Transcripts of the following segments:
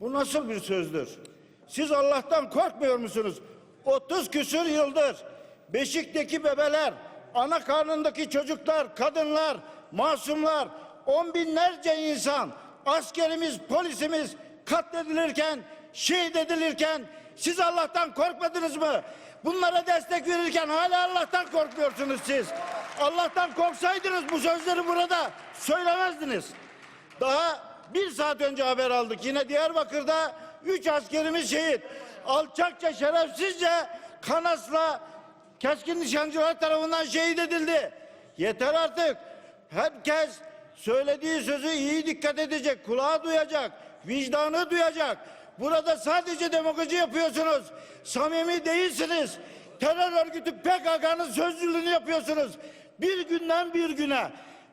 Bu nasıl bir sözdür? Siz Allah'tan korkmuyor musunuz? 30 küsür yıldır Beşik'teki bebeler, ana karnındaki çocuklar, kadınlar, masumlar, on binlerce insan, askerimiz, polisimiz katledilirken, şehit edilirken siz Allah'tan korkmadınız mı? Bunlara destek verirken hala Allah'tan korkmuyorsunuz siz. Allah'tan korksaydınız bu sözleri burada söylemezdiniz. Daha bir saat önce haber aldık. Yine Diyarbakır'da üç askerimiz şehit. Alçakça, şerefsizce Kanas'la keskin nişancılar tarafından şehit edildi. Yeter artık. Herkes söylediği sözü iyi dikkat edecek, kulağı duyacak, vicdanı duyacak. Burada sadece demagoji yapıyorsunuz. Samimi değilsiniz. Terör örgütü PKK'nın sözcülüğünü yapıyorsunuz. Bir günden bir güne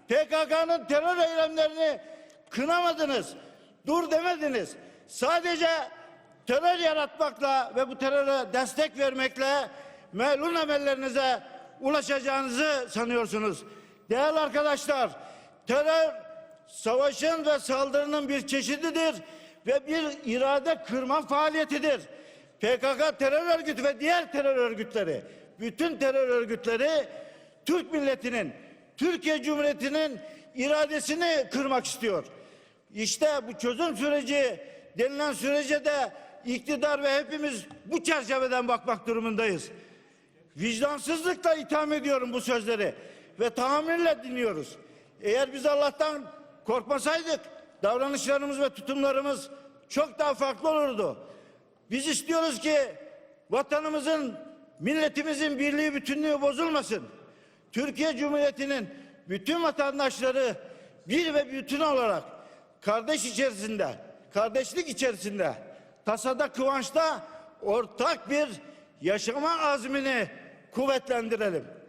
PKK'nın terör eylemlerini kınamadınız. Dur demediniz. Sadece terör yaratmakla ve bu teröre destek vermekle melun emellerinize ulaşacağınızı sanıyorsunuz. Değerli arkadaşlar, terör savaşın ve saldırının bir çeşididir ve bir irade kırma faaliyetidir. PKK terör örgütü ve diğer terör örgütleri, bütün terör örgütleri Türk milletinin, Türkiye Cumhuriyeti'nin iradesini kırmak istiyor. İşte bu çözüm süreci denilen sürece de iktidar ve hepimiz bu çerçeveden bakmak durumundayız. Vicdansızlıkla itham ediyorum bu sözleri ve tahammülle dinliyoruz. Eğer biz Allah'tan korkmasaydık davranışlarımız ve tutumlarımız çok daha farklı olurdu. Biz istiyoruz ki vatanımızın, milletimizin birliği, bütünlüğü bozulmasın. Türkiye Cumhuriyeti'nin bütün vatandaşları bir ve bütün olarak kardeş içerisinde, kardeşlik içerisinde, tasada kıvançta ortak bir yaşama azmini kuvvetlendirelim.